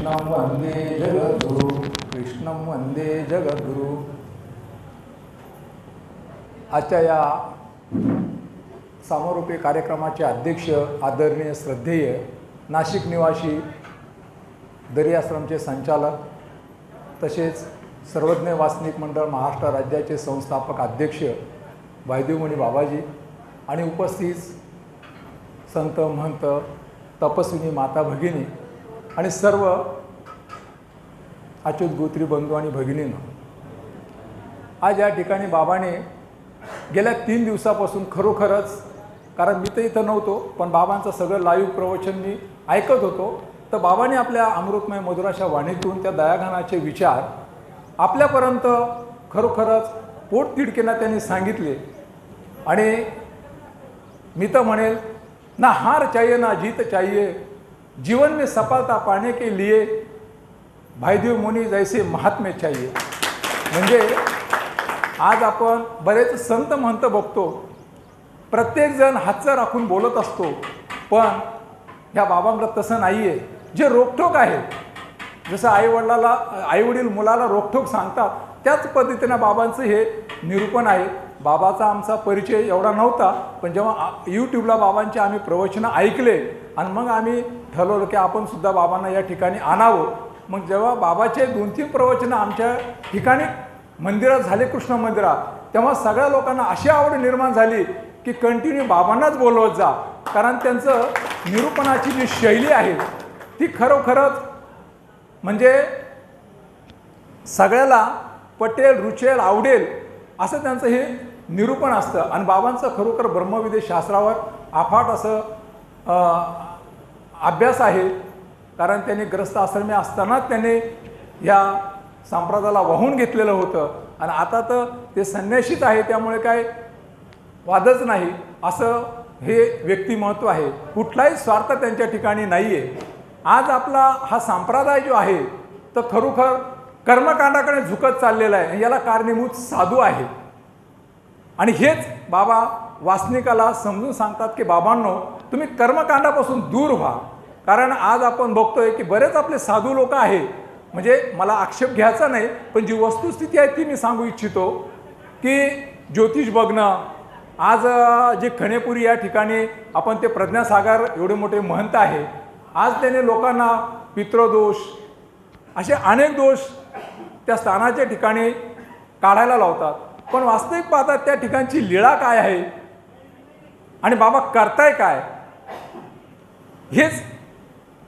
कृष्णं वन्दे जगद्गुरु कृष्णं वन्दे जगद्गुरु। आजच्या या समारोपी कार्यक्रमाचे अध्यक्ष आदरणीय श्रद्धेय नाशिक निवासी दर्याश्रमचे संचालक तसेच सर्वज्ञ वासनिक मंडळ महाराष्ट्र राज्याचे संस्थापक अध्यक्ष वायदेवमणी बाबाजी आणि उपस्थित संत महंत तपस्विनी माता भगिनी आणि सर्व अच्युत गोत्री बंधू आणि भगिनीनं आज या ठिकाणी बाबाने गेल्या तीन दिवसापासून खरोखरच कारण मी तर इथं नव्हतो पण बाबांचं सगळं लाईव्ह प्रवचन मी ऐकत होतो तर बाबाने आपल्या अमृतमय मधुराच्या वाणीतून त्या दयाघानाचे विचार आपल्यापर्यंत खरोखरच पोट तिडकीनं त्यांनी सांगितले. आणि मी तर म्हणेल ना हार चाहिये ना जीत चाहिये जीवन में सफलता पाने के लिए भाईदेव मुनी जैसे महात्मे चाहिए। म्हणजे आज आपण बरेच संत महंत बघतो प्रत्येकजण हातचं राखून बोलत असतो पण ह्या बाबांकडं तसं नाही आहे जे रोखोक आहे जसं आईवडिलाला आईवडील मुलाला रोखोक सांगतात त्याच पद्धतीनं बाबांचं हे निरूपण आहे. बाबाचा आमचा परिचय एवढा नव्हता पण जेव्हा यूट्यूबला बाबांचे आम्ही प्रवचनं ऐकले आणि मग आम्ही ठरवलं की आपण सुद्धा बाबांना या ठिकाणी आणावं. मग जेव्हा बाबाचे दोन तीन प्रवचनं आमच्या ठिकाणी मंदिरात झाले कृष्ण मंदिरात तेव्हा सगळ्या लोकांना अशी आवड निर्माण झाली की कंटिन्यू बाबांनाच बोलवत जा. कारण त्यांचं निरूपणाची जी शैली आहे ती खरोखरच म्हणजे सगळ्याला पटेल रुचेल आवडेल असं त्यांचं हे निरूपण असतं. आणि बाबांचं खरोखर ब्रह्मविदेश शास्त्रावर अफाट असं अभ्यास आहे. कारण त्यांनी ग्रस्त आश्रमे असतानाच त्याने या संप्रदायाला वाहून घेतलेलं होतं. आणि आता तर ते संन्याशीच आहे त्यामुळे काय वादच नाही. असं हे व्यक्तिमत्व आहे. कुठलाही स्वार्थ त्यांच्या ठिकाणी नाही आहे आज आपला हा संप्रदाय जो आहे तर खरोखर कर्मकांडाकडे झुकत चाललेला आहे. याला कारणीभूत साधू आहे. आणि हेच बाबा वासनिकाला समजून सांगतात की बाबांनो तुम्ही कर्मकांडापासून दूर व्हा. कारण आज आपण बघतोय की बरेच आपले साधू लोक आहे म्हणजे मला आक्षेप घ्यायचा नाही पण जी वस्तुस्थिती आहे ती मी सांगू इच्छितो की ज्योतिष बघणं. आज जे खणेपुरी या ठिकाणी आपण ते प्रज्ञासागर एवढे मोठे महंत आहे. आज त्याने लोकांना पितृदोष असे अनेक दोष त्या स्थानाच्या ठिकाणी काढायला लावतात. पण वास्तविक पाहतात त्या ठिकाणची लीळा काय आहे? आणि बाबा करताय काय? हेच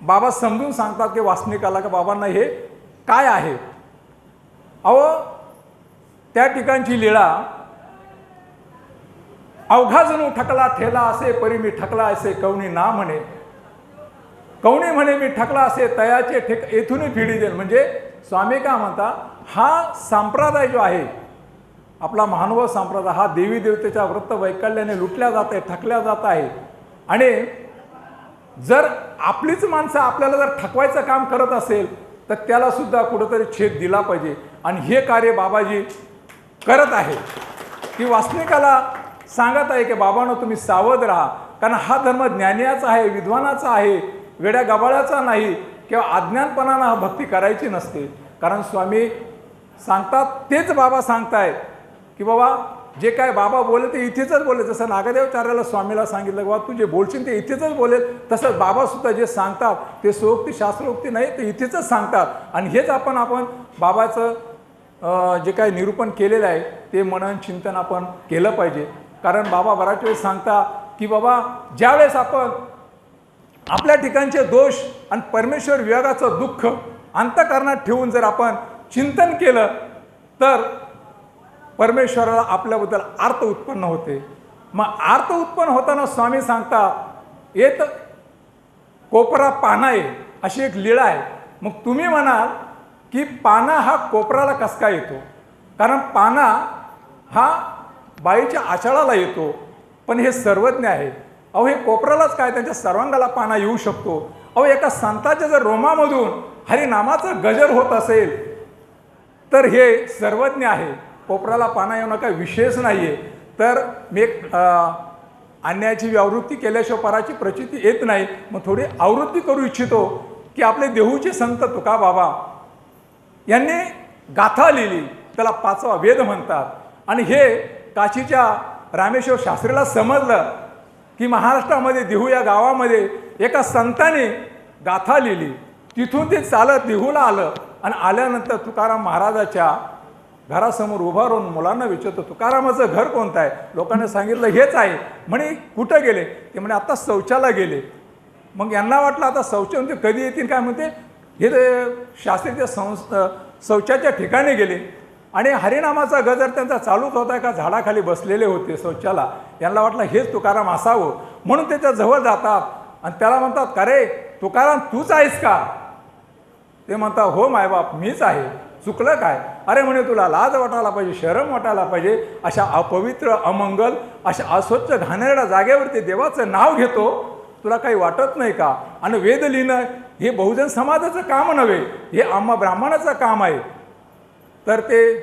बाबा समजून सांगतात की वासनिकाला का बाबांना हे काय आहे? अहो त्या ठिकाणची लीळा अवघा जणू ठकला ठेला असे परी मी ठकला असे कवणी ना म्हणे. कवणी म्हणे मी ठकला असे तयाचे ठेक येथूनही फिडी देईल म्हणजे स्वामी का म्हणता हा संप्रदाय जो आहे आपला मानव संप्रदाय हा देवी देवतेच्या व्रत वैकल्याने लुटल्या जात आहे ठकल्या जात आहे. आणि जर आपलीच माणसं आपल्याला जर थकवायचं काम करत असेल तर त्यालासुद्धा कुठंतरी छेद दिला पाहिजे. आणि हे कार्य बाबाजी करत आहे. की वासनिकाला सांगत आहे की बाबांनो तुम्ही सावध राहा. कारण हा धर्म ज्ञानियाचा आहे विद्वानाचा आहे. वेड्या गबाळ्याचा नाही. किंवा अज्ञानपणानं हा भक्ती करायची नसते. कारण स्वामी सांगतात तेच बाबा सांगताय की बाबा जे काय बाबा बोले ते इथेच बोले जसं नागदेवाचार्याला स्वामीला सांगितलं बाबा तू जे बोलशील ते इथेच बोलेल. तसंच बाबासुद्धा जे सांगतात ते सोक्ती शास्त्रोक्ती नाही ते इथेच सांगतात. आणि हेच आपण आपण बाबाचं जे काही निरूपण केलेलं आहे ते मनन चिंतन आपण केलं पाहिजे. कारण बाबा बराच वेळेस सांगता की बाबा ज्यावेळेस आपण आपल्या ठिकाणचे दोष आणि परमेश्वर विभागाचं दुःख अंतकरणात ठेवून जर आपण चिंतन केलं तर परमेश्वराला आपल्याबद्दल आर्त उत्पन्न होते. मग आर्त उत्पन्न होताना स्वामी सांगतात येत कोपरा पाना आहे अशी एक लीळा आहे. मग तुम्ही म्हणाल की पाना हा कोपराला कसका येतो? कारण पाना हा बाईच्या आषाढाला येतो. पण हे सर्वज्ञ आहे. अहो हे कोपरालाच काय? त्यांच्या सर्वांगाला पाना येऊ शकतो. अहो एका संताच्या जर रोमामधून हरिनामाचं गजर होत असेल तर हे सर्वज्ञ आहे. कोपराला पाना येऊ काही विशेष नाही आहे तर मी एक अन्यायाची आवृत्ती केल्याशिवाय पराची प्रचिती येत नाही. मग थोडी आवृत्ती करू इच्छितो की आपले देहूचे संत तुका बाबा यांनी गाथा लिहिली. त्याला पाचवा वेद म्हणतात. आणि हे काशीच्या रामेश्वर शास्त्रीला समजलं की महाराष्ट्रामध्ये देहू या गावामध्ये एका संताने गाथा लिहिली. तिथून ते चालत देहूला आलं. आणि आल्यानंतर तुकाराम महाराजाच्या घरासमोर उभा राहून मुलांना विचारतो तुकारामाचं घर कोणतं आहे? लोकांनी सांगितलं हेच आहे. म्हणे कुठं गेले? ते म्हणे आता शौचाला गेले. मग यांना वाटलं आता शौच म्हणजे कधी येतील? काय म्हणते हे ते शास्त्रीच्या संस शौचाच्या ठिकाणी गेले. आणि हरिनामाचा गजर त्यांचा चालूच होता का झाडाखाली बसलेले होते शौचाला. यांना वाटलं हेच तुकाराम असावं. म्हणून त्याच्याजवळ जातात आणि त्याला म्हणतात का रे तुकाराम तूच आहेस का? ते म्हणतात हो मायबाप मीच आहे. चुकलं काय? अरे म्हणे तुला लाज वाटायला पाहिजे शरम वाटायला पाहिजे अशा अपवित्र अमंगल अशा अस्वच्छ घाणेरड्या जागेवरती देवाचं नाव घेतो तुला काही वाटत नाही का? आणि वेद लिहिणं हे बहुजन समाजाचं काम नव्हे हे आम्हा ब्राह्मणाचं काम आहे. तर ते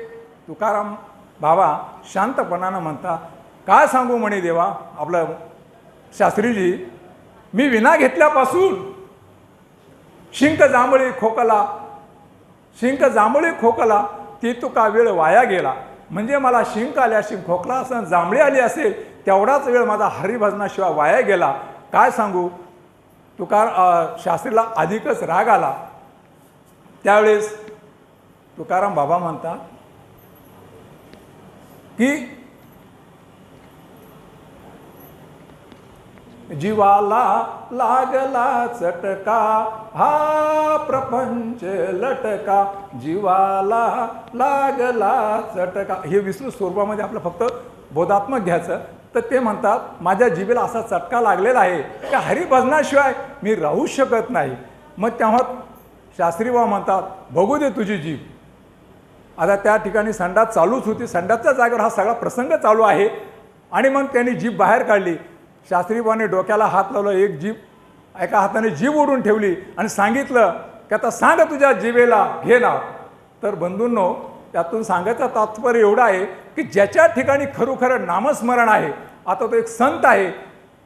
तुकाराम बाबा शांतपणानं म्हणता काय सांगू म्हणे देवा आपलं शास्त्रीजी मी विना घेतल्यापासून शिंक जांभळी खोकला शिंक जांभळी खोकला ती तुका वेळ वाया गेला. म्हणजे मला शिंक आल्याशी असेल खोकला असं जांभळी आली असेल तेवढाच वेळ माझा हरिभजनाशिवाय वाया गेला. काय सांगू? तुकार शास्त्रीला अधिकच राग आला. त्यावेळेस तुकाराम बाबा म्हणतात की जीवाला लागला चटका हा प्रपंच लटका. जीवाला लागला चटका. हे विष्णू स्वरूपामध्ये आपलं फक्त बोधात्मक घ्यायचं. तर ते म्हणतात माझ्या जीवेला असा चटका लागलेला आहे की हरिभजनाशिवाय मी राहू शकत नाही. मग तेव्हा शास्त्री बाबा म्हणतात बघू दे तुझी जीभ. आता त्या ठिकाणी संडास चालूच होती. संडासच्या जागेवर हा सगळा प्रसंग चालू आहे. आणि मग त्यांनी जीभ बाहेर काढली. शास्त्रीबाने डोक्याला हात लावला एक जीभ एका हाताने जीभ ओढून ठेवली आणि सांगितलं की आता सांग तुझ्या जीवेला घे नाव. तर बंधूंनो त्यातून सांगायचं तात्पर्य एवढं आहे की ज्याच्या ठिकाणी खरोखरं नामस्मरण आहे आता तो एक संत आहे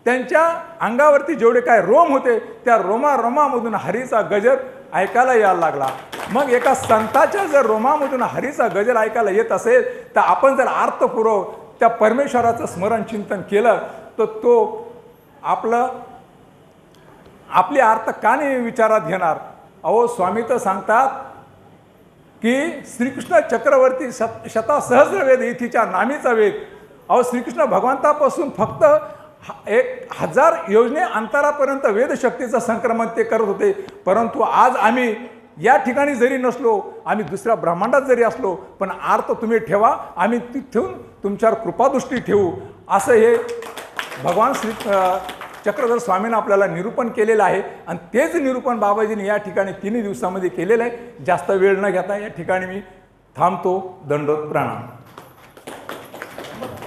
त्यांच्या अंगावरती जेवढे काय रोम होते त्या रोमा रोमामधून हरीचा गजर ऐकायला यायला लागला. मग एका संताच्या जर रोमामधून हरीचा गजर ऐकायला येत असेल तर आपण जर अर्थपूर्वक त्या परमेश्वराचं स्मरण चिंतन केलं तर तो आपलं आपली अर्थ का नाही विचारात घेणार. अहो स्वामी तर सांगतात की श्रीकृष्ण चक्रवर्ती शत शता सहस्र वेद इथीच्या नामीचा वेद. अहो श्रीकृष्ण भगवंतापासून फक्त एक हजार योजने अंतरापर्यंत वेदशक्तीचं संक्रमण ते करत होते. परंतु आज आम्ही या ठिकाणी जरी नसलो आम्ही दुसऱ्या ब्रह्मांडात जरी असलो पण अर्थ तुम्ही ठेवा आम्ही तिथून तुमच्यावर कृपादृष्टी ठेवू. असं हे भगवान श्री चक्रधर स्वामीनं आपल्याला निरूपण केलेलं आहे. आणि तेच निरूपण बाबाजीने या ठिकाणी तिन्ही दिवसामध्ये केलेलं आहे. जास्त वेळ न घेता या ठिकाणी मी थांबतो. दंडोत प्रणाम.